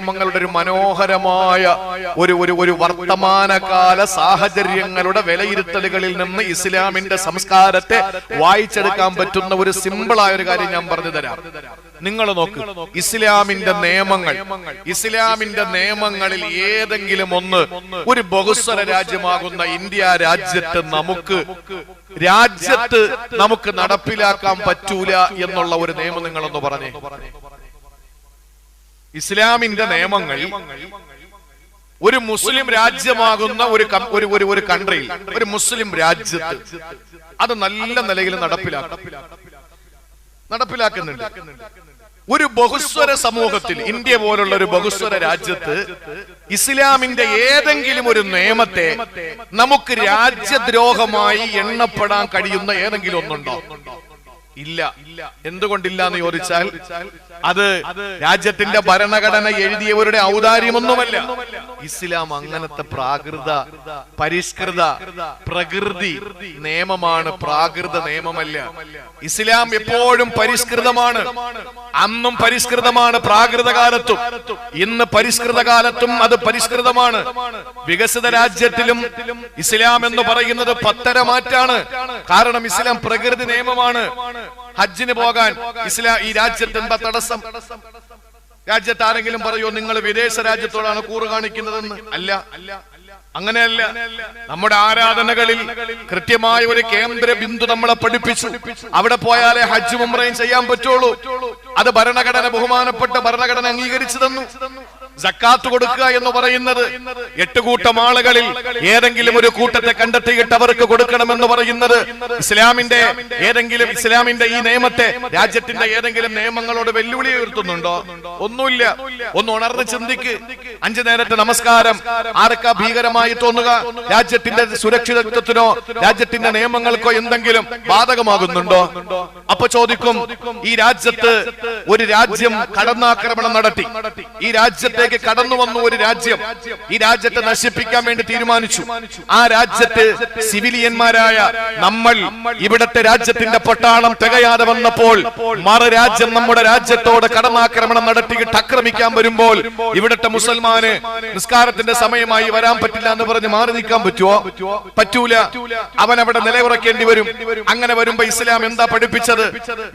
നിയമങ്ങളുടെ ഒരു മനോഹരമായ ഒരു ഒരു ഒരു വർത്തമാനകാല സാഹചര്യങ്ങളുടെ വിലയിരുത്തലുകളിൽ നിന്ന് ഇസ്ലാമിന്റെ സംസ്കാരത്തെ വായിച്ചെടുക്കാൻ പറ്റുന്ന ഒരു സിമ്പിളായ ഒരു കാര്യം ഞാൻ പറഞ്ഞു തരാം. നിങ്ങൾ നോക്ക് ഇസ്ലാമിന്റെ നിയമങ്ങൾ ഇസ്ലാമിന്റെ നിയമങ്ങളിൽ ഏതെങ്കിലും ഒന്ന് ഒരു ബഹുസ്വര രാജ്യമാകുന്ന ഇന്ത്യ രാജ്യത്ത് നമുക്ക് രാജ്യത്ത് നമുക്ക് നടപ്പിലാക്കാൻ പറ്റൂല എന്നുള്ള ഒരു നിയമം നിങ്ങളൊന്ന് പറഞ്ഞേ. ഇസ്ലാമിന്റെ നിയമങ്ങൾ ഒരു മുസ്ലിം രാജ്യമാകുന്ന ഒരു ഒരു ഒരു കൺട്രിയിൽ ഒരു മുസ്ലിം രാജ്യത്ത് അത് നല്ല നിലയിൽ നടപ്പിലാക്കും. നടപ്പിലാക്കുന്നുണ്ട്. ഒരു ബഹുസ്വര സമൂഹത്തിൽ ഇന്ത്യ പോലുള്ള ഒരു ബഹുസ്വര രാജ്യത്ത് ഇസ്ലാമിന്റെ ഏതെങ്കിലും ഒരു നിയമത്തെ നമുക്ക് രാജ്യദ്രോഹമായി എണ്ണപ്പെടാൻ കഴിയുന്ന ഏതെങ്കിലും ഒന്നുണ്ടോ? ഇല്ല. എന്തുകൊണ്ടില്ല എന്ന് ചോദിച്ചാൽ അത് രാജ്യത്തിന്റെ ഭരണഘടന എഴുതിയവരുടെ ഔദാര്യമൊന്നുമല്ല. ഇസ്ലാം അങ്ങനത്തെ പ്രാകൃത പരിഷ്കൃത പ്രകൃതി നിയമമാണ് പ്രാകൃത നിയമമല്ല. ഇസ്ലാം എപ്പോഴും പരിഷ്കൃതമാണ്. അന്നും പരിഷ്കൃതമാണ് പ്രാകൃത കാലത്തും. ഇന്ന് പരിഷ്കൃത കാലത്തും അത് പരിഷ്കൃതമാണ്. വികസിത രാജ്യത്തിലും ഇസ്ലാം എന്ന് പറയുന്നത് പത്തര മാറ്റാണ്. കാരണം ഇസ്ലാം പ്രകൃതി നിയമമാണ്. ഹജ്ജിന് പോകാൻ ഇസ്ലാം ഈ രാജ്യത്ത് എന്താ തടസ്സം? രാജ്യത്ത് ആരെങ്കിലും പറയോ നിങ്ങൾ വിദേശ രാജ്യത്തോടാണ് കൂറ് കാണിക്കുന്നതെന്ന്? അല്ല. അങ്ങനെയല്ല. നമ്മുടെ ആരാധനകളിൽ കൃത്യമായ ഒരു കേന്ദ്ര ബിന്ദു നമ്മളെ പഠിപ്പിച്ചു. അവിടെ പോയാലേ ഹജ്ജ് ഉംറയും ചെയ്യാൻ പറ്റുള്ളൂ. അത് ഭരണഘടന ബഹുമാനപ്പെട്ട ഭരണഘടന അംഗീകരിച്ചു തന്നു. ജക്കാത്ത് കൊടുക്കുക എന്ന് പറയുന്നത് എട്ട് കൂട്ടം ആളുകളിൽ ഏതെങ്കിലും ഒരു കൂട്ടത്തെ കണ്ടെത്തിയിട്ട് അവർക്ക് കൊടുക്കണമെന്ന് പറയുന്നത് ഇസ്ലാമിന്റെ ഏതെങ്കിലും ഇസ്ലാമിന്റെ ഈ നിയമത്തെ രാജ്യത്തിന്റെ ഏതെങ്കിലും നിയമങ്ങളോട് വെല്ലുവിളി ഉയർത്തുന്നുണ്ടോ? ഒന്നുമില്ല. ഒന്ന് ഉണർന്ന് ചിന്തിക്ക്. അഞ്ചു നേരത്തെ നമസ്കാരം. ആർക്കാ ഭീകരമായി തോന്നുക? രാജ്യത്തിന്റെ സുരക്ഷിതത്വത്തിനോ രാജ്യത്തിന്റെ നിയമങ്ങൾക്കോ എന്തെങ്കിലും ബാധകമാകുന്നുണ്ടോ? അപ്പൊ ചോദിക്കും ഈ രാജ്യത്ത് ഒരു രാജ്യം കടന്നാക്രമണം നടത്തി. ഈ രാജ്യത്തേക്ക് കടന്നു വന്ന ഒരു രാജ്യം ഈ രാജ്യത്തെ നശിപ്പിക്കാൻ വേണ്ടി തീരുമാനിച്ചു. ആ രാജ്യത്തെ സിവിലിയന്മാരായ നമ്മൾ ഇവിടത്തെ രാജ്യത്തിന്റെ പട്ടാളം തികയാതെ വന്നപ്പോൾ മറു രാജ്യം നമ്മുടെ രാജ്യത്തോട് കടന്നാക്രമണം നടത്തിയിട്ട് ആക്രമിക്കാൻ വരുമ്പോൾ ഇവിടത്തെ മുസൽമാന് നിസ്കാരത്തിന്റെ സമയമായി വരാൻ പറ്റില്ല എന്ന് പറഞ്ഞ് മാറി നിൽക്കാൻ പറ്റുമോ പറ്റൂല. അവൻ അവിടെ നിലയുറക്കേണ്ടി വരും. അങ്ങനെ വരുമ്പോ ഇസ്ലാം എന്താ പഠിപ്പിച്ചത്?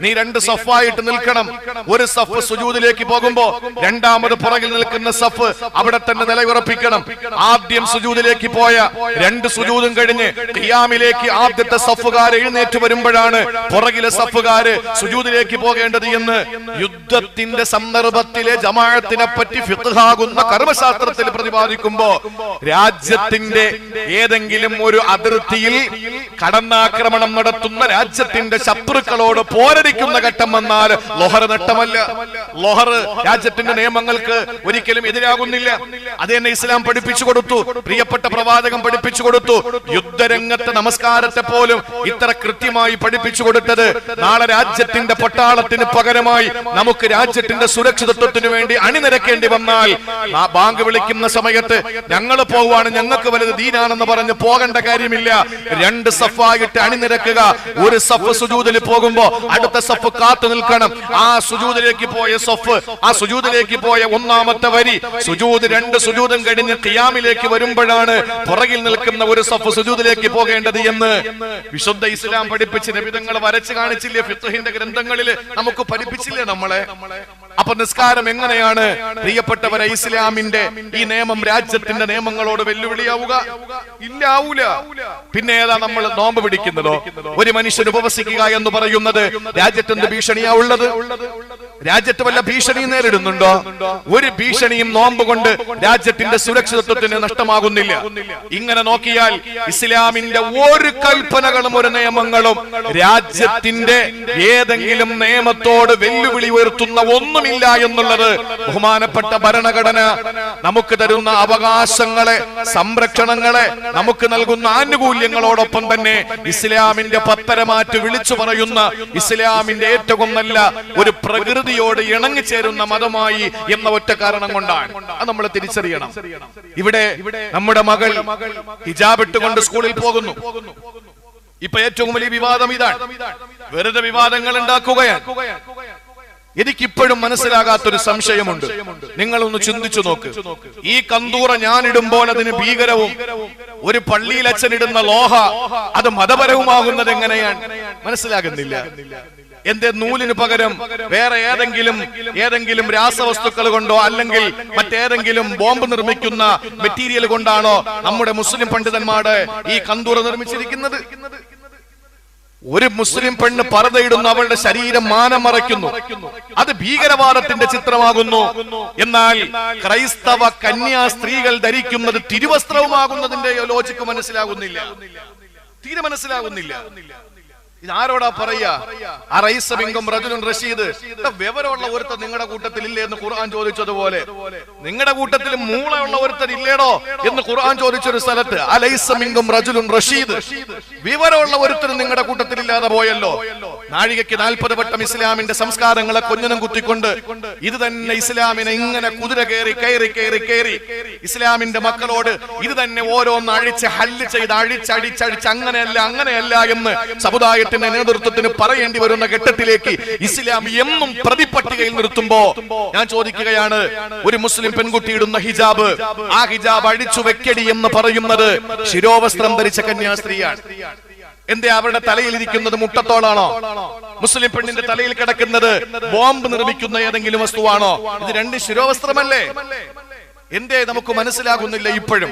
നീ രണ്ട് സഫായിട്ട് നിൽക്കണം. ഒരു സഫ് സുജൂദിലേക്ക് പോകുമ്പോ രണ്ടാമത് പുറകിൽ നിൽക്കുന്ന സഫ് അവിടെ തന്നെ നിലയുറപ്പിക്കണം. ആദ്യം സുജൂദിലേക്ക് പോയ രണ്ട് സുജൂദും കഴിഞ്ഞ് ഖിയാമിലേക്ക് ആദ്യത്തെ സഫുകാർ എഴുന്നേറ്റ് വരുമ്പോഴാണ് പുറകിലെ സഫുകാര് സുജൂദിലേക്ക് പോകേണ്ടത് എന്ന് യുദ്ധത്തിന്റെ സന്ദർഭത്തിലെ ജമാഅത്തിനെ പറ്റി ഫിഖാകുന്ന കർമ്മശാസ്ത്രത്തിൽ പ്രതിപാദിക്കുമ്പോ രാജ്യത്തിന്റെ ഏതെങ്കിലും ഒരു അതിർത്തിയിൽ കടന്നാക്രമണം നടത്തുന്ന രാജ്യത്തിന്റെ ശത്രുക്കളോട് പോരടിക്കുന്ന ഘട്ടം വന്നാൽ ലൊഹർ നട്ടമല്ല ലൊഹർ രാജ്യത്തിന്റെ നിയമങ്ങൾക്ക് ഒരിക്കലും എതിരാകുന്നില്ല. അത് തന്നെ ഇസ്ലാം പഠിപ്പിച്ചു കൊടുത്തു. പ്രിയപ്പെട്ട പ്രവാചകം പഠിപ്പിച്ചു കൊടുത്തു. യുദ്ധരംഗത്തെ നമസ്കാരത്തെ പോലും ഇത്ര കൃത്യമായി പഠിപ്പിച്ചു കൊടുത്തത് നാളെ രാജ്യത്തിന്റെ പട്ടാളത്തിന് പകരമായി നമുക്ക് രാജ്യത്തിന്റെ സുരക്ഷിതത്വത്തിന് വേണ്ടി അണിനിരക്കേണ്ടി വന്നാൽ ആ ബാങ്ക് വിളിക്കുന്ന സമയത്ത് ഞങ്ങൾ പോവാണ് ഞങ്ങൾക്ക് വലുത് ദീനാണെന്ന് പറഞ്ഞ് പോകേണ്ട കാര്യമില്ല. രണ്ട് സഫായിട്ട് അണിനിരക്കുക. ഒരു സഫ് സുജൂതിൽ പോകുമ്പോ അടുത്ത സഫ് കാത്തു നിൽക്കണം. ആ സുജൂതിലേക്ക് പോയ സഫ് ആ സുജൂതിലേക്ക് പോയ ഒന്നാമത്തെ വരി സുജൂദ് രണ്ട് സുജൂദും കഴിഞ്ഞ് ഖിയാമിലേക്ക് വരുമ്പോഴാണ് പുറകിൽ നിൽക്കുന്ന ഒരു സഫ് സുജൂദിലേക്ക് പോകേണ്ടത് എന്ന് വിശുദ്ധ ഇസ്ലാം പഠിപ്പിച്ച് നബിതങ്ങൾ വരച്ച് കാണിച്ചില്ലേ? ഫിത്തുഹിന്റെ ഗ്രന്ഥങ്ങളിൽ നമുക്ക് പഠിപ്പിച്ചില്ലേ നമ്മളെ? അപ്പൊ നിസ്കാരം എങ്ങനെയാണ്? പ്രിയപ്പെട്ടവരെ ഇസ്ലാമിന്റെ ഈ നിയമം രാജ്യത്തിന്റെ നിയമങ്ങളോട് വെല്ലുവിളിയാവുക. ഇല്ലാവൂല. പിന്നെ ഏതാ നമ്മൾ നോമ്പ് പിടിക്കുന്നതോ? ഒരു മനുഷ്യൻ ഉപവസിക്കുക എന്ന് പറയുന്നത് രാജ്യത്തിന്റെ ഭീഷണിയാ ഉള്ളത്? രാജ്യത്ത് വല്ല ഭീഷണിയും നേരിടുന്നുണ്ടോ? ഒരു ഭീഷണിയും നോമ്പ് കൊണ്ട് രാജ്യത്തിന്റെ സുരക്ഷിതത്വത്തിന് നഷ്ടമാകുന്നില്ല. ഇങ്ങനെ നോക്കിയാൽ ഇസ്ലാമിന്റെ ഒരു കൽപ്പനകളും ഒരു നിയമങ്ങളും രാജ്യത്തിന്റെ ഏതെങ്കിലും നിയമത്തോട് വെല്ലുവിളി ഉയർത്തുന്ന ഒന്നുമില്ല എന്നുള്ളത് ബഹുമാനപ്പെട്ട ഭരണഘടന നമുക്ക് തരുന്ന അവകാശങ്ങളെ സംരക്ഷണങ്ങളെ നമുക്ക് നൽകുന്ന ആനുകൂല്യങ്ങളോടൊപ്പം തന്നെ ഇസ്ലാമിന്റെ പത്തരമാറ്റ് വിളിച്ചു പറയുന്ന ഇസ്ലാമിന്റെ ഏറ്റവും നല്ല ഒരു പ്രകൃതിയോട് ഇണങ്ങി ചേരുന്ന മതമായി എന്ന ഒറ്റ കാരണം കൊണ്ടാണ്. അത് നമ്മൾ തിരിച്ചറിയണം. ഇവിടെ നമ്മുടെ മകൾ ഹിജാബ് ഇട്ടുകൊണ്ട് സ്കൂളിൽ പോകുന്നു. ഇപ്പൊ ഏറ്റവും വലിയ വിവാദം ഇതാണ്. വെറുതെ വിവാദങ്ങൾ ഉണ്ടാക്കുകയാണ്. എനിക്കിപ്പോഴും മനസ്സിലാകാത്തൊരു സംശയമുണ്ട്. നിങ്ങളൊന്ന് ചിന്തിച്ചു നോക്ക്. ഈ കന്തൂറ ഞാനിടുമ്പോൾ അതിന് ഭീകരവും ഒരു പള്ളിയിൽ അച്ഛനിടുന്ന ലോഹ അത് മതപരവുമാകുന്നത് എങ്ങനെയാണ്? മനസ്സിലാകുന്നില്ല. എന്റെ നൂലിന് പകരം വേറെ ഏതെങ്കിലും ഏതെങ്കിലും രാസവസ്തുക്കൾ കൊണ്ടോ അല്ലെങ്കിൽ മറ്റേതെങ്കിലും ബോംബ് നിർമ്മിക്കുന്ന മെറ്റീരിയൽ കൊണ്ടാണോ നമ്മുടെ മുസ്ലിം പണ്ഡിതന്മാരുടെ ഈ കന്തൂറ നിർമ്മിച്ചിരിക്കുന്നത്? ഒരു മുസ്ലിം പെണ്ണ് പറതയിടുന്നു അവളുടെ ശരീരം മാനം മറയ്ക്കുന്നു. അത് ഭീകരവാദത്തിന്റെ ചിത്രമാകുന്നു. എന്നാൽ ക്രൈസ്തവ കന്യാ സ്ത്രീകൾ ധരിക്കുന്നത് തിരുവസ്ത്രവുമാകുന്നതിന്റെ ലോജിക്ക് മനസ്സിലാകുന്നില്ല. തീരെ മനസ്സിലാകുന്നില്ല. ഇത് ആരോടാ പറയാ റഷീദ്. വിവരമുള്ള ഒരുത്തൻ നിങ്ങളുടെ കൂട്ടത്തിൽ ഇല്ലേ എന്ന് ഖുർആൻ ചോദിച്ചതുപോലെ. നിങ്ങളുടെ കൂട്ടത്തിൽ മൂളയുള്ള ഒരുത്തൻ ഇല്ലേടോ എന്ന് ഖുർആൻ ചോദിച്ചൊരു സ്ഥലത്ത്. അലൈസമിങ്കും റജുലും റഷീദ്. വിവരമുള്ള ഒരുത്തനും നിങ്ങളുടെ കൂട്ടത്തിൽ ഇല്ലാതെ പോയല്ലോ. നാഴികയ്ക്ക് നാൽപ്പത് വട്ടം ഇസ്ലാമിന്റെ സംസ്കാരങ്ങളെ കൊഞ്ഞനം കുത്തിക്കൊണ്ട് ഇത് തന്നെ ഇസ്ലാമിനെ ഇങ്ങനെ കുതിര കയറി കയറി കയറി കയറി ഇസ്ലാമിന്റെ മക്കളോട് ഇത് തന്നെ ഓരോന്ന് അഴിച്ച് ഹല്ല് ചെയ്ത് അഴിച്ചടിച്ചടിച്ച് അങ്ങനെയല്ല അങ്ങനെയല്ല എന്ന് സമുദായത്തിന്റെ നേതൃത്വത്തിന് പറയേണ്ടി വരുന്ന ഘട്ടത്തിലേക്ക് ഇസ്ലാം എന്നും പ്രതിപട്ടികയിൽ നിർത്തുമ്പോ ഞാൻ ചോദിക്കുകയാണ് ഒരു മുസ്ലിം പെൺകുട്ടി ഇടുന്ന ഹിജാബ് ആ ഹിജാബ് അഴിച്ചു വെക്കടി എന്ന് പറയുന്നത് ശിരോവസ്ത്രം ധരിച്ച കന്യാസ്ത്രീയാണ്. എന്തേ അവരുടെ തലയിൽ ഇരിക്കുന്നത് മുട്ടത്തോളാണോ? മുസ്ലിം പെണ്ണിന്റെ തലയിൽ കിടക്കുന്നത് ബോംബ് നിർമ്മിക്കുന്ന ഏതെങ്കിലും വസ്തുവാണോ? ഇത് രണ്ട് ശിരോവസ്ത്രമല്ലേ? എന്തേ നമുക്ക് മനസ്സിലാകുന്നില്ല ഇപ്പോഴും?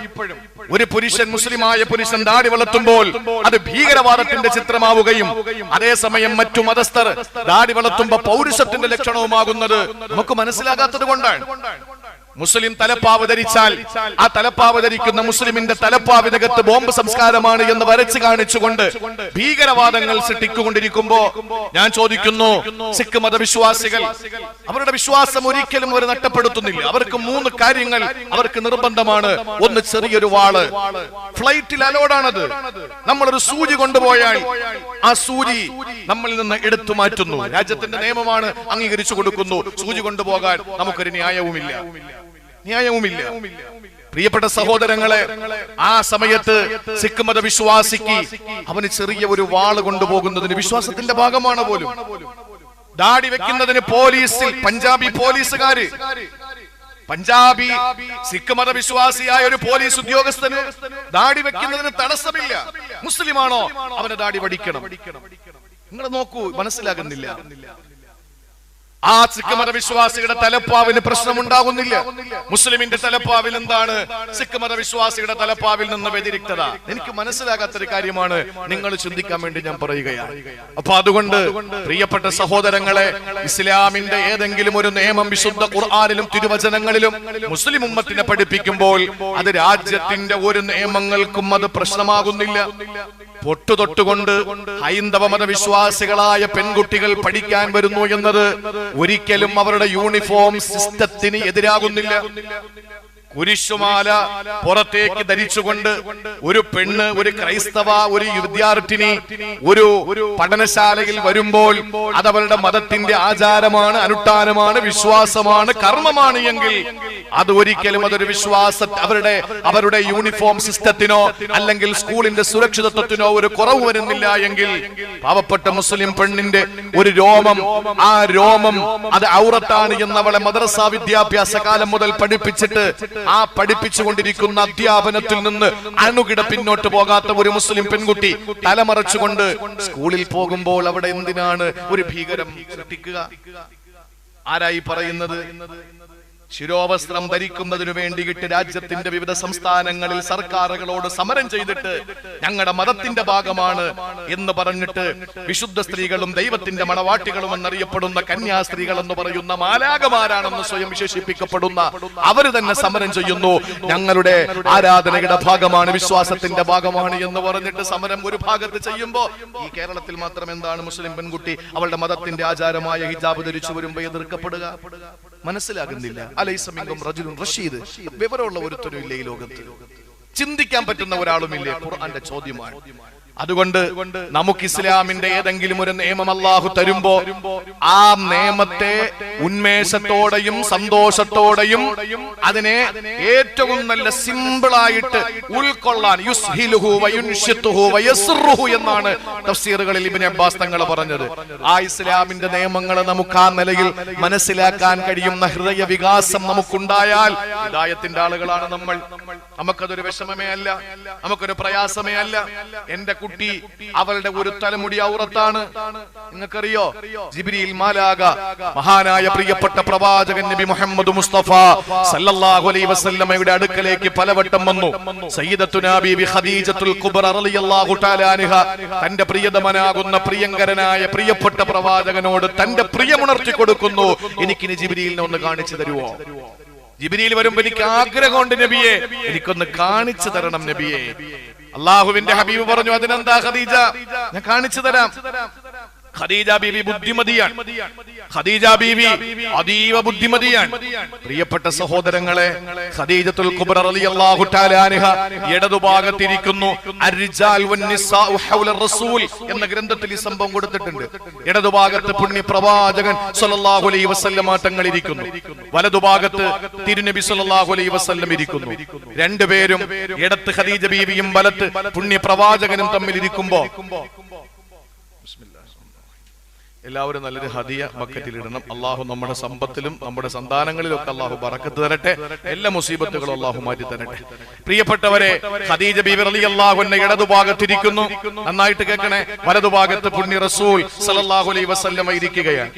ഒരു പുരുഷൻ മുസ്ലിമായ പുരുഷൻ ദാടി വളർത്തുമ്പോൾ അത് ഭീകരവാദത്തിന്റെ ചിത്രമാവുകയും അതേസമയം മറ്റു മതസ്ഥർ ദാടി വളർത്തുമ്പോ പൗരുഷത്തിന്റെ ലക്ഷണവുമാകുന്നത് നമുക്ക് മനസ്സിലാകാത്തത് കൊണ്ടാണ്. മുസ്ലിം തലപ്പാവ് ധരിച്ചാൽ ആ തലപ്പാവ് ധരിക്കുന്ന മുസ്ലിമിന്റെ തലപ്പാവിനകത്ത് ബോംബ് സംസ്കാരമാണ് എന്ന് വരച്ചു കാണിച്ചുകൊണ്ട് ഭീകരവാദങ്ങൾ സൃഷ്ടിക്കൊണ്ടിരിക്കുമ്പോ ഞാൻ ചോദിക്കുന്നു സിഖ് മതവിശ്വാസികൾ അവരുടെ വിശ്വാസം ഒരിക്കലും അവർ നഷ്ടപ്പെടുത്തുന്നില്ല. അവർക്ക് മൂന്ന് കാര്യങ്ങൾ അവർക്ക് നിർബന്ധമാണ്. ഒന്ന് ചെറിയൊരു വാൾ. ഫ്ലൈറ്റിൽ അലോഡാണത്. നമ്മളൊരു സൂചി കൊണ്ടുപോയാൽ ആ സൂചി നമ്മളിൽ നിന്ന് എടുത്തു മാറ്റുന്നു. രാജ്യത്തിന്റെ നിയമമാണ് അംഗീകരിച്ചു കൊടുക്കുന്നു. സൂചി കൊണ്ടുപോകാൻ നമുക്കൊരു ന്യായവുമില്ല. ന്യായവുമില്ല. പ്രിയപ്പെട്ട സഹോദരങ്ങളെ ആ സമയത്ത് സിഖ് മത വിശ്വാസിക്ക് അവന് ചെറിയ ഒരു വാൾ കൊണ്ടുപോകുന്നതിന് വിശ്വാസത്തിന്റെ ഭാഗമാണ് പോലും. ദാടി വെക്കുന്നതിന് പോലീസിൽ പഞ്ചാബി പോലീസുകാര്. പഞ്ചാബി സിഖ് മത വിശ്വാസിയായ ഒരു പോലീസ് ഉദ്യോഗസ്ഥന് ദാടി വെക്കുന്നതിന് തടസ്സമില്ല. മുസ്ലിമാണോ? അവനെ ദാടി വടിക്കണം നിങ്ങൾ നോക്കൂ മനസ്സിലാകുന്നില്ല. ആ സിഖ് മതവിശ്വാസികളുടെ തലപ്പാവിന് പ്രശ്നമുണ്ടാകുന്നില്ല. മുസ്ലിമിന്റെ തലപ്പാവിൽ എന്താണ്? സിഖ് മതവിശ്വാസികളുടെ തലപ്പാവിൽ നിന്ന് വ്യതിരിക്തത. എനിക്ക് മനസ്സിലാകാത്ത ഒരു കാര്യമാണ്. നിങ്ങൾ ചിന്തിക്കാൻ വേണ്ടി ഞാൻ പറയുകയാണ്. അപ്പൊ അതുകൊണ്ട് പ്രിയപ്പെട്ട സഹോദരങ്ങളെ ഇസ്ലാമിന്റെ ഏതെങ്കിലും ഒരു നിയമം വിശുദ്ധ ഖുർആാനിലും തിരുവചനങ്ങളിലും മുസ്ലിം ഉമ്മത്തിനെ പഠിപ്പിക്കുമ്പോൾ അത് രാജ്യത്തിന്റെ ഒരു നിയമങ്ങൾക്കും അത് പ്രശ്നമാകുന്നില്ല. പൊട്ടുതൊട്ടുകൊണ്ട് ഹൈന്ദവ മതവിശ്വാസികളായ പെൺകുട്ടികൾ പഠിക്കാൻ വരുന്നു എന്നത് ഒരിക്കലും അവരുടെ യൂണിഫോം സിസ്റ്റത്തിന് എതിരാകുന്നില്ല. കുരിശുമാല പുറത്തേക്ക് ധരിച്ചുകൊണ്ട് ഒരു പെണ്ണ് ഒരു ക്രൈസ്തവ ഒരു വിദ്യാർത്ഥിനി ഒരു പഠനശാലയിൽ വരുമ്പോൾ അതവരുടെ മതത്തിന്റെ ആചാരമാണ് അനുഷ്ഠാനമാണ് വിശ്വാസമാണ് കർമ്മമാണ് എങ്കിൽ അത് ഒരിക്കലും അതൊരു വിശ്വാസ അവരുടെ അവരുടെ യൂണിഫോം സിസ്റ്റത്തിനോ അല്ലെങ്കിൽ സ്കൂളിന്റെ സുരക്ഷിതത്വത്തിനോ ഒരു കുറവ് വരുന്നില്ല എങ്കിൽ പാവപ്പെട്ട മുസ്ലിം പെണ്ണിന്റെ ഒരു രോമം ആ രോമം അത് ഔറത്താണ് എന്നവളെ മദ്രസ വിദ്യാഭ്യാസ കാലം മുതൽ പഠിപ്പിച്ചിട്ട് ആ പഠിപ്പിച്ചുകൊണ്ടിരിക്കുന്ന അധ്യാപനത്തിൽ നിന്ന് അണുകിട പിന്നോട്ട് പോകാത്ത ഒരു മുസ്ലിം പെൺകുട്ടി തലമറച്ചുകൊണ്ട് സ്കൂളിൽ പോകുമ്പോൾ അവിടെ എന്തിനാണ് ഒരു ഭീകരം സൃഷ്ടിക്കുക ആരായി പറയുന്നത്? ശിരോവസ്ത്രം ധരിക്കുന്നതിനു വേണ്ടിയിട്ട് രാജ്യത്തിന്റെ വിവിധ സംസ്ഥാനങ്ങളിൽ സർക്കാരുകളോട് സമരം ചെയ്തിട്ട് ഞങ്ങളുടെ മതത്തിന്റെ ഭാഗമാണ് എന്ന് പറഞ്ഞിട്ട് വിശുദ്ധ സ്ത്രീകളും ദൈവത്തിന്റെ മണവാട്ടികളും എന്നറിയപ്പെടുന്ന കന്യാസ്ത്രീകൾ എന്ന് പറയുന്ന മാലാകമാരാണെന്ന് സ്വയം വിശേഷിപ്പിക്കപ്പെടുന്ന അവർ തന്നെ സമരം ചെയ്യുന്നു. ഞങ്ങളുടെ ആരാധനയുടെ ഭാഗമാണ് വിശ്വാസത്തിന്റെ ഭാഗമാണ് എന്ന് പറഞ്ഞിട്ട് സമരം ഒരു ഭാഗത്ത് ചെയ്യുമ്പോ ഈ കേരളത്തിൽ മാത്രം എന്താണ് മുസ്ലിം പെൺകുട്ടി അവളുടെ മതത്തിന്റെ ആചാരമായ ഹിജാബ് ധരിച്ചു വരുമ്പോ എതിർക്കപ്പെടുക? മനസ്സിലാകുന്നില്ല. അലൈസമിംഗം റജുലുൻ റഷീദ്. വിവരമുള്ള ഒരുത്തരും ഇല്ലേ ഈ ലോകത്ത്. ചിന്തിക്കാൻ പറ്റുന്ന ഒരാളുമില്ലേ ഖുർആന്റെ ചോദ്യമാണ് അതുകൊണ്ട് നമുക്ക് ഇസ്ലാമിന്റെ ഏതെങ്കിലും ഒരു നിയമം അള്ളാഹു തരുമ്പോ ആ നിയമത്തെ ഉന്മേഷത്തോടെയും സന്തോഷത്തോടെയും അതിനെ ഏറ്റവും നല്ല സിമ്പിളായിട്ട് ഉൾക്കൊള്ളാൻ എന്നാണ് തഫ്സീറുകളിൽ ഇബ്നു അബ്ബാസ് തങ്ങൾ പറഞ്ഞത്. ആ ഇസ്ലാമിന്റെ നിയമങ്ങൾ നമുക്ക് ആ നിലയിൽ മനസ്സിലാക്കാൻ കഴിയുന്ന ഹൃദയ വികാസം നമുക്കുണ്ടായാൽ ഹിദായത്തിന്റെ ആളുകളാണ് നമ്മൾ. നമുക്കതൊരു വിഷമമേ അല്ല. നമുക്കൊരു പ്രയാസമേ അല്ല. എന്റെ കുട്ടി അവളുടെ ഒരു തലമുടി ഔറത്താണ്. നിങ്ങൾക്കറിയോ? ജിബിരിയിൽ മാലാക മഹാനായ പ്രിയപ്പെട്ട പ്രവാചകൻ നബി മുഹമ്മദ് മുസ്തഫ സല്ലല്ലാഹു അലൈഹി വസല്ലമയുടെ അടുക്കലേക്ക് പലവട്ടം വന്നു. സയ്യിദത്തുനാ ബീബി ഖദീജത്തുൽ കുബ്ര റളിയല്ലാഹു തആല അൻഹ. തന്റെ പ്രിയതമനാകുന്ന പ്രിയങ്കരനായ പ്രിയപ്പെട്ട പ്രവാചകനോട് തന്റെ പ്രിയമുണർത്തി കൊടുക്കുന്നു. എനിക്കിനി ജിബിരിയിലിനെ ഒന്ന് കാണിച്ചു തരുവോ? ജിബിരിയിൽ വരുമ്പോ എനിക്ക് ആഗ്രഹമുണ്ട് നബിയെ. എനിക്കൊന്ന് കാണിച്ചു തരണം നബിയെ. അള്ളാഹുവിന്റെ ഹബീബ് പറഞ്ഞു അതിനെന്താ ഖദീജ? ഞാൻ കാണിച്ചു തരാം. ഖദീജ ബീവി ബുദ്ധിമതിയാണ്. ഖദീജ ബീവി അതീവ ബുദ്ധിമതിയാണ്. പ്രിയപ്പെട്ട സഹോദരങ്ങളെ ഖദീജത്തുൽ കുബ്ര റളിയല്ലാഹു തആല ഇടതുഭാഗത്തിരിക്കുന്നു. വൻ വന്നിസാഉ ഹൗല റസൂൽ എന്ന ഗ്രന്ഥത്തിൽ ഈ സംഭവം കൊടുത്തിട്ടുണ്ട്. ഇടതുഭാഗത്ത് പുണ്യ പ്രവാചകൻ സല്ലല്ലാഹു അലൈഹി വസല്ലം തങ്ങൾ ഇരിക്കുന്നു വലതുഭാഗത്ത് തിരുനബി സല്ലല്ലാഹു അലൈഹി വസല്ലം ഇരിക്കുന്നു. രണ്ടുപേരും ഇടത്ത് ഖദീജ ബീവിയും വലത്ത് പുണ്യ പ്രവാചകനും തമ്മിൽ ഇരിക്കുമ്പോ എല്ലാവരും നല്ലൊരു ഹദിയ ബക്കറ്റിൽ ഇടണം. അള്ളാഹു നമ്മുടെ സമ്പത്തിലും നമ്മുടെ സന്താനങ്ങളിലും ഒക്കെ അള്ളാഹു പറക്കത്ത് തരട്ടെ. എല്ലാ മുസീബത്തുകളും അള്ളാഹു മാറ്റി തരട്ടെ. പ്രിയപ്പെട്ടവരെ ഖദീജ ബീബർ അലി അള്ളാഹുന്റെ ഇടതുഭാഗത്തിരിക്കുന്നു. നന്നായിട്ട് കേൾക്കണേ. വലതുഭാഗത്ത് പുണ്യ റസൂൽ സല്ലല്ലാഹു അലൈഹി വസല്ലമ ഇരിക്കുകയാണ്.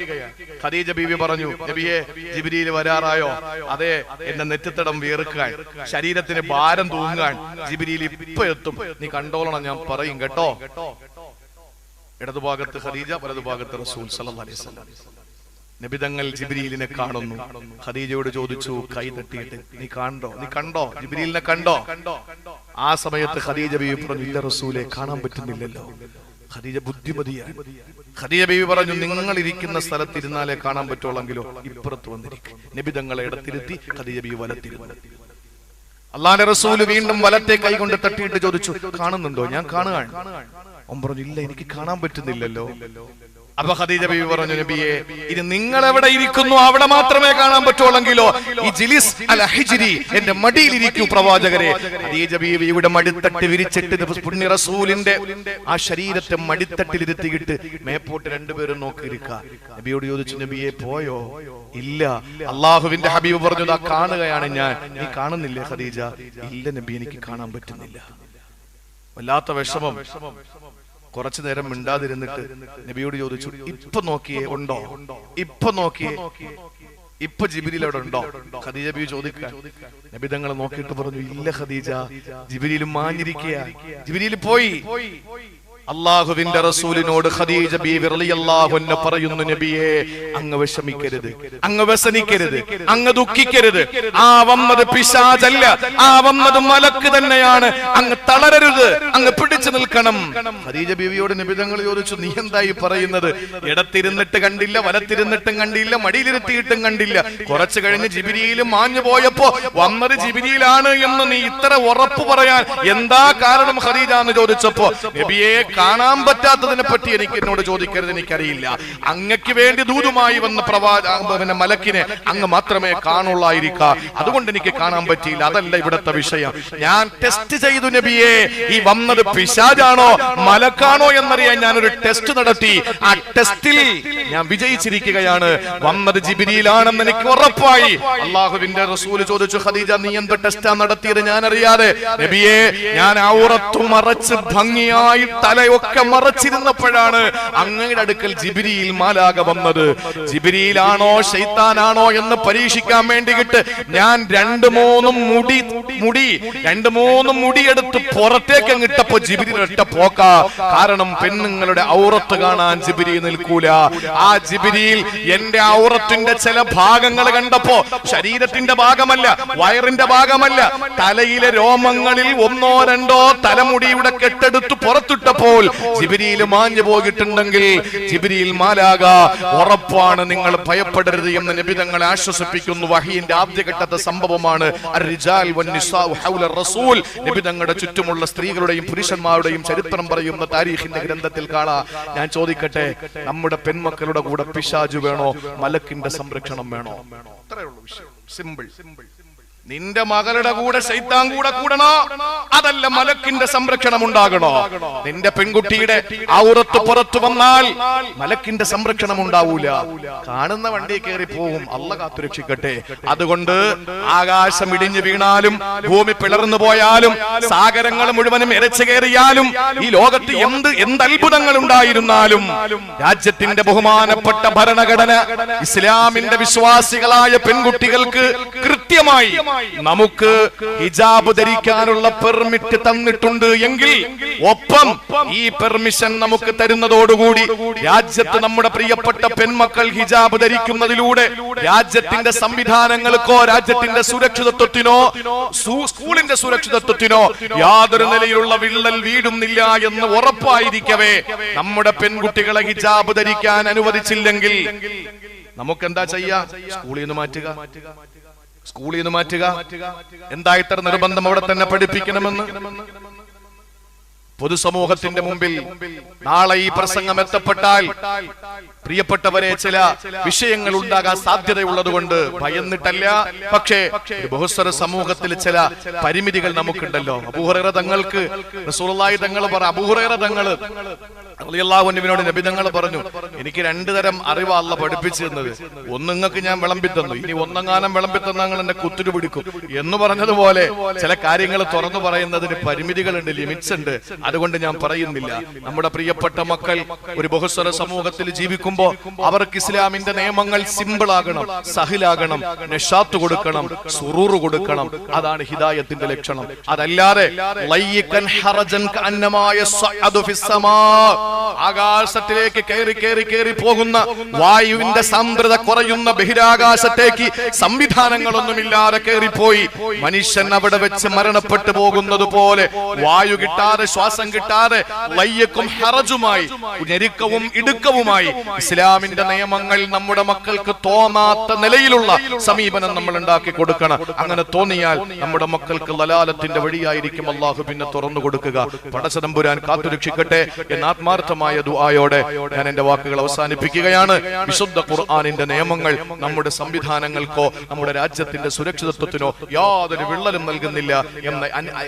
ഖദീജ ബീബി പറഞ്ഞു നബിയെ ജിബ്രീൽ വരാറായോ? അതെ എന്റെ നെറ്റിത്തടം വീർക്കാൻ. ശരീരത്തിന് ഭാരം തൂങ്ങാൻ. ജിബിരിയിൽ ഇപ്പൊ എത്തും. നീ കണ്ടോളണം ഞാൻ പറയും കേട്ടോ. ഇടതുഭാഗത്ത് ഖദീജ വലതുഭാഗത്ത് റസൂൽ സല്ലല്ലാഹു അലൈഹി വസല്ലം. നബിതങ്ങൾ ജിബ്രീലിനെ കാണുന്നു. ഖദീജയോട് ചോദിച്ചു കൈ തട്ടിയിട്ട് നീ കണ്ടോ നീ കണ്ടോ? ജിബ്രീലിനെ കണ്ടോ? ആ സമയത്ത് ഖദീജ ബീവി പറഞ്ഞു ഇല്ല റസൂലെ കാണാൻ പറ്റുന്നില്ലല്ലോ. ഖദീജ ബുദ്ധിമതിയാണ് ഖദീജ ബീവി പറഞ്ഞു നിങ്ങൾ ഇരിക്കുന്ന സ്ഥലത്ത് ഇരുന്നാലേ കാണാൻ പറ്റുള്ളെങ്കിലോ ഇപ്പുറത്ത് വന്നിരിക്കും. നബിതങ്ങളെ ഇടത്തിരുത്തി ഖദീജ ബീവി വലത്തിരുന്നു. അള്ളാന്റെ റസൂൽ വീണ്ടും വലത്തെ കൈ കൊണ്ട് തട്ടിയിട്ട് ചോദിച്ചു കാണുന്നുണ്ടോ? ഞാൻ കാണുകയാണ്. ഓം പറഞ്ഞു ഇല്ല എനിക്ക് കാണാൻ പറ്റുന്നില്ലല്ലോ. അപ്പൊ ഖദീജ ബീവി പറഞ്ഞു നബിയെ ഇത് നിങ്ങൾ എവിടെ ഇരിക്കുന്നു? അവിടെ മാത്രമേ കാണാൻ പറ്റുള്ളെങ്കിലോ? ഈ ജിലിസ് അൽ ഹിജ്രി എന്റെ മടിയിലിരിക്കൂ പ്രവാചകരെ. ഖദീജ ബീവിയുടെ മടിത്തട്ട് വിരിച്ചിട്ട് പുണ്യ റസൂലിന്റെ ആ ശരീരത്തെ മടിത്തട്ടിലിരുത്തിയിട്ട് മേപ്പോട്ട് രണ്ടുപേരും നോക്കിയിരിക്ക നബിയോട് ചോദിച്ചു നബിയെ പോയോ? ഇല്ല. അള്ളാഹുവിന്റെ ഹബീബ് പറഞ്ഞു "ദാ കാണുകയാണ് ഞാൻ. നീ കാണുന്നില്ലേ ഖദീജ? ഇല്ല നബി എനിക്ക് കാണാൻ പറ്റുന്നില്ല. വല്ലാത്ത വിഷമം. കുറച്ചു നേരം മിണ്ടാതിരുന്നിട്ട് നബിയോട് ചോദിച്ചു ഇപ്പൊ നോക്കിയേ ഉണ്ടോ? ഇപ്പൊ നോക്കിയേ ഇപ്പൊ ജിബിരിൽ അവിടെ ഉണ്ടോ? ഖദീജ ബി ചോദിക്കാൻ നബി തങ്ങളെ നോക്കിയിട്ട് പറഞ്ഞു ഇല്ല ഖദീജ ജിബിരിയിൽ മാഞ്ഞിരിക്കുക ജിബിരിയിൽ പോയി. അള്ളാഹുവിന്റെ റസൂലിനോട് ഖദീജ ബീവി റളിയല്ലാഹു അൻഹ പറയുന്നു നബിയെ അങ്ങ് വിഷമിക്കരുത് അങ്ങ് വ്യസനിക്കരുത് അങ്ങ് ദുഃഖിക്കരുത്. ആ വന്നത് പിശാചല്ല ആ വന്നത് മലക്ക് തന്നെയാണ്. അങ്ങ് തളരരുത് അങ്ങ് പിടിച്ചു നിൽക്കണം. ഖദീജ ബീവിയോട് നിബിതങ്ങൾ ചോദിച്ചു നീ എന്തായി പറയുന്നത്? ഇടത്തിരുന്നിട്ട് കണ്ടില്ല വലത്തിരുന്നിട്ടും കണ്ടില്ല മടിയിലിരുത്തിയിട്ടും കണ്ടില്ല. കുറച്ചു കഴിഞ്ഞ് ജിബിരിയിലും മാഞ്ഞു പോയപ്പോ വന്നത് ജിബിരിയിലാണ് എന്ന് നീ ഇത്ര ഉറപ്പ് പറയാൻ എന്താ കാരണം ഖദീജ എന്ന് ചോദിച്ചപ്പോ നബിയെ കാണാൻ പറ്റാത്തതിനെ പറ്റി എനിക്ക് എന്നോട് ചോദിക്കരുത് എനിക്കറിയില്ല. അങ്ങക്ക് വേണ്ടി ദൂതുമായി വന്ന പ്രവാ പിന്നെ മലക്കിനെ അങ്ങ് മാത്രമേ കാണുള്ളായിരിക്ക. അതുകൊണ്ട് എനിക്ക് കാണാൻ പറ്റിയില്ല. അതല്ല ഇവിടുത്തെ വിഷയം. ഞാൻ ടെസ്റ്റ് ചെയ്തു നബിയെ ഈ വന്നത് പിശാജാണോ മലക്കാണോ എന്നറിയാൻ ഞാൻ ഒരു ടെസ്റ്റ് നടത്തി. ആ ടെസ്റ്റിൽ ഞാൻ വിജയിച്ചിരിക്കുകയാണ്. വന്നത് ജിബിരിയിലാണെന്ന് എനിക്ക് ഉറപ്പായി. അള്ളാഹുവിന്റെ റസൂൽ ചോദിച്ചു ഖദീജ നീ എന്ത് ടെസ്റ്റാ നടത്തിയത്? ഞാൻ അറിയാതെ നബിയെ ഞാൻ ഔറത്തു മറച്ച് ഭംഗിയായി തലയൊക്കെ മറച്ചിരുന്നപ്പോഴാണ് അങ്ങയുടെ അടുക്കൽ ജിബിരിയിൽ മാലാക വന്നത്. ജിബിരിയിലാണോ ശൈത്താനാണോ എന്ന് പരീക്ഷിക്കാൻ വേണ്ടിയിട്ട് ഞാൻ രണ്ട് മൂന്നും മുടി മുടി രണ്ട് മൂന്നും മുടിയെടുത്ത് പുറത്തേക്ക് അങ്ങിട്ടപ്പോ ജിബിരി ഒറ്റ പോക്ക. കാരണം പെണ്ണുങ്ങളുടെ ഔറത്ത് കാണാൻ ജിബിരി നിൽക്കൂല. ആ ജിബിരിയിൽ എന്റെ ഔറത്തിന്റെ ചില ഭാഗങ്ങൾ കണ്ടപ്പോ ശരീരത്തിന്റെ ഭാഗമല്ല വയറിന്റെ ഭാഗമല്ല. തലയിലെ രോമങ്ങളിൽ ഒന്നോ രണ്ടോ തലമുടിയുടെ കെട്ടെടുത്ത് പുറത്തിട്ടപ്പോൾ ചെയ്തപ്പോൾ ജിബിരിയിൽ മാഞ്ഞു പോയിട്ടുണ്ടെങ്കിൽ ജിബിരിയിൽ മാലാക ഉറപ്പാണ് നിങ്ങൾ ഭയപ്പെടരുത് എന്ന് നബിതങ്ങളെ ആശ്വസിപ്പിക്കുന്നു. വഹീന്റെ ആദ്യഘട്ടത്തെ സംഭവമാണ് റസൂൽ നബിതങ്ങളുടെ ചുറ്റുമുള്ള സ്ത്രീകളുടെയും പുരുഷന്മാരുടെയും ചരിത്രം പറയുന്ന താരീഖിന്റെ ഗ്രന്ഥത്തിൽ കാണാ. ഞാൻ ചോദിക്കട്ടെ നമ്മുടെ പെൺമക്കളുടെ കൂടെ പിശാജു വേണോ? മലക്കിന്റെ സംരക്ഷണം വേണോ? അത്രേ ഉള്ളൂ വിഷയം. സിമ്പിൾ. നിന്റെ മകളുടെ കൂടെ ശൈത്താൻ കൂടെ കൂടണോ? അതല്ല മലക്കിന്റെ സംരക്ഷണം ഉണ്ടാകണോ? നിന്റെ പെൺകുട്ടിയുടെ ഔറത്ത് പുറത്തു വന്നാൽ മലക്കിന്റെ സംരക്ഷണം ഉണ്ടാവൂല. കാണുന്ന വണ്ടി കയറി പോവും. അല്ല കാത്തുരക്ഷിക്കട്ടെ അതുകൊണ്ട് ആകാശം ഇടിഞ്ഞു വീണാലും ഭൂമി പിളർന്നു പോയാലും സാഗരങ്ങൾ മുഴുവനും ഇരച്ചു കയറിയാലും ഈ ലോകത്ത് എന്ത് എന്ത് അത്ഭുതങ്ങൾ ഉണ്ടായിരുന്നാലും രാജ്യത്തിന്റെ ബഹുമാനപ്പെട്ട ഭരണഘടന ഇസ്ലാമിന്റെ വിശ്വാസികളായ പെൺകുട്ടികൾക്ക് കൃത്യമായി നമുക്ക് ഹിജാബ് ധരിക്കാനുള്ള പെർമിറ്റ് തന്നിട്ടുണ്ട് എങ്കിൽ ഒപ്പം ഈ പെർമിഷൻ നമുക്ക് തരുന്നതോടുകൂടി രാജ്യത്ത് നമ്മുടെ പ്രിയപ്പെട്ട പെൺമക്കൾ ഹിജാബ് ധരിക്കുന്നതിലൂടെ രാജ്യത്തിന്റെ സംവിധാനങ്ങൾക്കോ രാജ്യത്തിന്റെ സുരക്ഷിതത്വത്തിനോ സ്കൂളിന്റെ സുരക്ഷിതത്വത്തിനോ യാതൊരു നിലയിലുള്ള വിള്ളൽ വീടുന്നില്ല എന്ന് ഉറപ്പായിരിക്കവേ. നമ്മുടെ പെൺകുട്ടികളെ ഹിജാബ് ധരിക്കാൻ അനുവദിച്ചില്ലെങ്കിൽ നമുക്ക് എന്താ ചെയ്യാ? സ്കൂളിൽ നിന്ന് മാറ്റുക. സ്കൂളിൽ നിന്ന് മാറ്റുക. എന്താ ഇത്ര നിർബന്ധം അവിടെ തന്നെ പഠിപ്പിക്കണമെന്ന്. പൊതുസമൂഹത്തിന്റെ മുമ്പിൽ നാളെ ഈ പ്രസംഗം എത്തപ്പെട്ടാൽ പ്രിയപ്പെട്ടവരെ ചില വിഷയങ്ങൾ ഉണ്ടാകാൻ സാധ്യതയുള്ളത് കൊണ്ട് ഭയന്നിട്ടല്ല. പക്ഷേ ബഹുസ്വര സമൂഹത്തിൽ ചില പരിമിതികൾ നമുക്കുണ്ടല്ലോ. അബൂഹറ തങ്ങൾക്ക് റസൂലുള്ളാഹി തങ്ങൾ പറ അബൂഹറ തങ്ങൾ അള്ളാഹുവിനോട് നബി തങ്ങൾ പറഞ്ഞു എനിക്ക് രണ്ടു തരം അറിവ് അല്ല പഠിപ്പിച്ചു തന്നത് ഒന്ന് നിങ്ങൾക്ക് ഞാൻ വിളമ്പി തന്നു ഇനി ഒന്നങ്ങാനം വിളമ്പി തന്ന നിങ്ങൾ എന്നെ കുത്തിരി പിടിക്കും. എന്ന് പറഞ്ഞതുപോലെ ചില കാര്യങ്ങൾ തുറന്നു പറയുന്നതിന് പരിമിതികളുണ്ട് ലിമിറ്റ്സ് ഉണ്ട്. അതുകൊണ്ട് ഞാൻ പറയുന്നില്ല. നമ്മുടെ പ്രിയപ്പെട്ട മക്കൾ ഒരു ബഹുസ്വര സമൂഹത്തിൽ ജീവിക്കുമ്പോ അവർക്ക് ഇസ്ലാമിന്റെ നിയമങ്ങൾ സിമ്പിൾ ആകണം സഹിലാകണം നെഷാത്ത് കൊടുക്കണം സുറൂറ് കൊടുക്കണം. അതാണ് ഹിദായത്തിന്റെ ലക്ഷണം. അതല്ലാതെ. ആകാശത്തിലേക്ക് കയറി കയറി കയറി പോകുന്ന വായുവിന്റെ സാന്ദ്രത കുറയുന്ന ബഹിരാകാശത്തേക്ക് സംവിധാനങ്ങളൊന്നുമില്ലാതെ കയറിപ്പോയി മനുഷ്യൻ അവിടെ വെച്ച് മരണപ്പെട്ടു പോകുന്നത് പോലെ വായു കിട്ടാതെ ശ്വാസം കിട്ടാതെ ലയ്യക്കും ഹറജുമായി ഞെരുക്കവും ഇടുക്കവുമായി ഇസ്ലാമിന്റെ നിയമങ്ങൾ നമ്മുടെ മക്കൾക്ക് തോന്നാത്ത നിലയിലുള്ള സമീപനം നമ്മൾ ഉണ്ടാക്കി കൊടുക്കണം. അങ്ങനെ തോന്നിയാൽ നമ്മുടെ മക്കൾക്ക് ലലാലത്തിന്റെ വഴിയായിരിക്കും അള്ളാഹു പിന്നെ തുറന്നു കൊടുക്കുക. പടച്ചതമ്പുരാൻ കാത്തുരക്ഷിക്കട്ടെ എന്ന ആത്മാർത്ഥമായ ദുആയോടെ ഞാൻ എന്റെ വാക്കുകൾ അവസാനിപ്പിക്കുകയാണ്. വിശുദ്ധ ഖുർആാനിന്റെ നിയമങ്ങൾ നമ്മുടെ സംവിധാനങ്ങൾക്കോ നമ്മുടെ രാജ്യത്തിന്റെ സുരക്ഷിതത്വത്തിനോ യാതൊരു വിള്ളലും നൽകുന്നില്ല എന്ന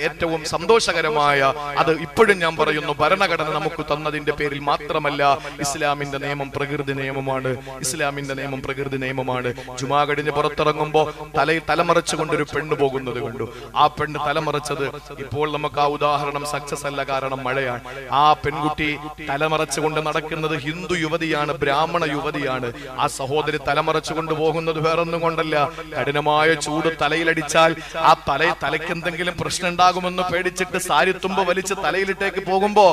ഏറ്റവും സന്തോഷകരമായ അത് ഇപ്പോഴും ഞാൻ പറയുന്നു ഭരണഘടന നമുക്ക് തന്നതിന്റെ പേരിൽ മാത്രമല്ല ഇസ്ലാമിന്റെ നിയമം പ്രകൃതി നിയമമാണ്. ഇസ്ലാമിന്റെ നിയമം പ്രകൃതി നിയമമാണ്. ജുമാ കഴിഞ്ഞ് പുറത്തിറങ്ങുമ്പോ തലയിൽ തലമറച്ചുകൊണ്ട് ഒരു പെണ്ണ് പോകുന്നത് കണ്ടു. ആ പെണ്ണ് തലമറച്ചത് ഇപ്പോൾ നമുക്ക് ആ ഉദാഹരണം സക്സസ് അല്ല കാരണം മഴയാണ്. ആ പെൺകുട്ടി തലമറച്ചുകൊണ്ട് നടക്കുന്നത് ഹിന്ദു യുവതിയാണ് ബ്രാഹ്മണ യുവതിയാണ്. ആ സഹോദരി തലമറച്ചുകൊണ്ട് പോകുന്നത് വേറൊന്നും കൊണ്ടല്ല. കഠിനമായ ചൂട് തലയിലടിച്ചാൽ ആ തല തലയ്ക്ക് എന്തെങ്കിലും പ്രശ്നം ഉണ്ടാകുമെന്ന് പേടിച്ചിട്ട് സാരിത്തുമ്പ് വലിച്ച് തലയിലിട്ടേക്ക് പോകുമ്പോ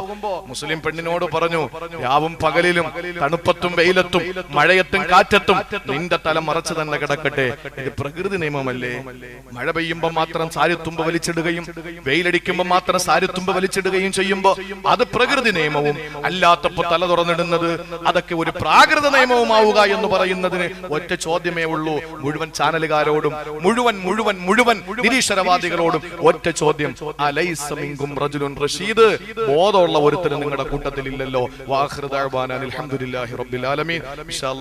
മുസ്ലിം പെണ്ണിനോട് പറഞ്ഞു രാവും പകലിലും തണുപ്പത്തും വെയിലത്തും മഴയത്തും കാറ്റത്തും നിന്റെ തല മറച്ചു തന്നെ കിടക്കട്ടെ. ഇത് പ്രകൃതി നിയമമല്ലേ? മഴ പെയ്യുമ്പോൾ മാത്രം സാരിത്തുമ്പ് വലിച്ചിടുകയും വെയിലടിക്കുമ്പോൾ മാത്രം സാരിത്തുമ്പ് വലിച്ചിടുകയും ചെയ്യുമ്പോ അത് പ്രകൃതി നിയമവും. അല്ലാത്തപ്പോ തല തുറന്നിടുന്നത് അതൊക്കെ ഒരു പ്രാകൃത നിയമവുമാവുക എന്ന് പറയുന്നതിന് ഒറ്റ ചോദ്യമേ ഉള്ളൂ. മുഴുവൻ ചാനലുകാരോടും മുഴുവൻ മുഴുവൻ മുഴുവൻ നിരീശ്വരവാദികളോടും ഒറ്റ ചോദ്യം. അലൈസ മിങ്കും റജുലുൻ റഷീദ്. ബോധമുള്ള ഒരുത്തരും നിങ്ങളുടെ കൂട്ടത്തിൽ ഇല്ലല്ലോ വാഹൃദാൻ അൽഹംദുലില്ലാഹി റബ്ബിൽ ആലമീൻ.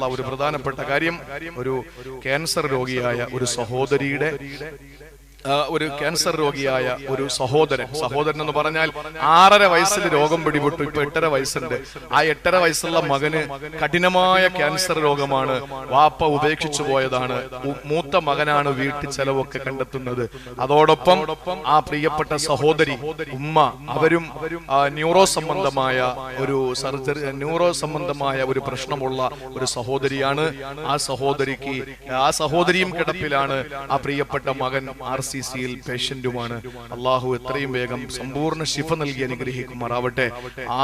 ഒരു പ്രധാനപ്പെട്ട കാര്യം ഒരു ക്യാൻസർ രോഗിയായ ഒരു സഹോദരിയുടെ ഒരു ക്യാൻസർ രോഗിയായ ഒരു സഹോദരൻ. സഹോദരൻ. എന്ന് പറഞ്ഞാൽ ആറര വയസ്സിൽ രോഗം പിടിപെട്ടു ഇപ്പൊ എട്ടര വയസ്സുണ്ട്. ആ എട്ടര വയസ്സുള്ള മകന് കഠിനമായ ക്യാൻസർ രോഗമാണ്. വാപ്പ ഉപേക്ഷിച്ചു പോയതാണ്. മൂത്ത മകനാണ് വീട്ടിൽ ചെലവൊക്കെ കണ്ടെത്തുന്നത്. അതോടൊപ്പം ആ പ്രിയപ്പെട്ട സഹോദരി ഉമ്മ അവരും ന്യൂറോ സംബന്ധമായ ഒരു സർജറി ന്യൂറോ സംബന്ധമായ ഒരു പ്രശ്നമുള്ള ഒരു സഹോദരിയാണ്. ആ സഹോദരിക്ക് ആ സഹോദരിയും കിടപ്പിലാണ് ആ പ്രിയപ്പെട്ട മകൻ ആർ സി സി സിയിൽ പേഷ്യന്റുമാണ്. അള്ളാഹു എത്രയും വേഗം സമ്പൂർണ ശിഫ നൽകി അനുഗ്രഹിക്കുമാറാവട്ടെ.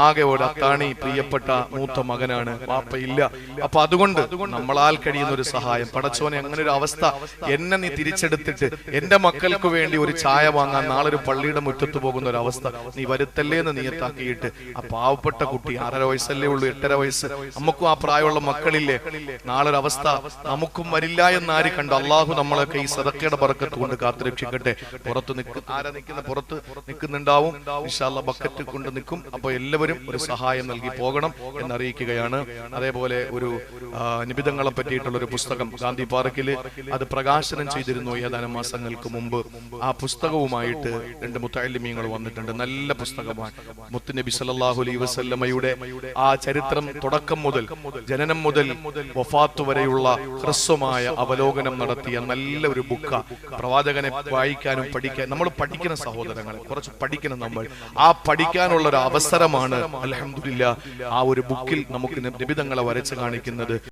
ആകെ ഒരു അത്താണി പ്രിയപ്പെട്ട മൂത്ത മകനാണ്. വാപ്പയില്ല. അപ്പൊ അതുകൊണ്ട് നമ്മളാൽ കഴിയുന്ന ഒരു സഹായം. പടച്ചോനെ അങ്ങനെ ഒരു അവസ്ഥ എന്നെ നീ തിരിച്ചെടുത്തിട്ട് എന്റെ മക്കൾക്ക് വേണ്ടി ഒരു ചായ വാങ്ങാൻ നാളെ ഒരു പള്ളിയുടെ മുറ്റത്ത് പോകുന്ന ഒരു അവസ്ഥ നീ വരുത്തല്ലേ എന്ന് നീയത്താക്കിയിട്ട്. ആ പാവപ്പെട്ട കുട്ടി ആറര വയസ്സല്ലേ ഉള്ളൂ എട്ടര വയസ്സ്. നമുക്കും ആ പ്രായമുള്ള മക്കളില്ലേ? നാളെ ഒരു അവസ്ഥ നമുക്കും വരില്ല എന്നാര് കണ്ട്? അള്ളാഹു നമ്മളൊക്കെ ഈ സദക്കയുടെ പറക്കത്ത് കൊണ്ട് കാത്തുരക്ഷിക്കട്ടെ പുറത്ത് നിൽക്കുന്ന ആരാ നിൽക്കുന്ന? പുറത്ത് നിൽക്കുന്നുണ്ടാവും. വിശാല ബക്കറ്റ് കൊണ്ട് നിൽക്കും. അപ്പൊ എല്ലാവരും ഒരു സഹായം നൽകി പോകണം എന്നറിയിക്കുകയാണ്. അതേപോലെ ഒരു നിബിധങ്ങളെ പറ്റിയിട്ടുള്ള ഒരു പുസ്തകം ഗാന്ധി പാർക്കിൽ അത് പ്രകാശനം ചെയ്തിരുന്നു ഏതാനും മാസങ്ങൾക്ക് മുമ്പ്. ആ പുസ്തകവുമായിട്ട് രണ്ട് മുത്തലിമീങ്ങൾ വന്നിട്ടുണ്ട്. നല്ല പുസ്തകമാണ്. മുത്തുനബി സല്ലല്ലാഹു അലൈ വസല്ലമയുടെ ആ ചരിത്രം തുടക്കം മുതൽ ജനനം മുതൽ വഫാത്ത് വരെയുള്ള ഹ്രസ്വമായ അവലോകനം നടത്തിയ നല്ല ഒരു ബുക്ക. പ്രവാചകനെ വായിക്കാനും പഠിക്കാൻ നമ്മൾ പഠിക്കുന്ന സഹോദരങ്ങളെ കുറച്ച് പഠിക്കണം നമ്മൾ. ആ പഠിക്കാനുള്ള ഒരു അവസരമാണ് അലഹമില്ല ആ ഒരു ബുക്കിൽ നമുക്ക് നിബിതങ്ങളെ വരച്ച് കാണിക്കുന്നത്.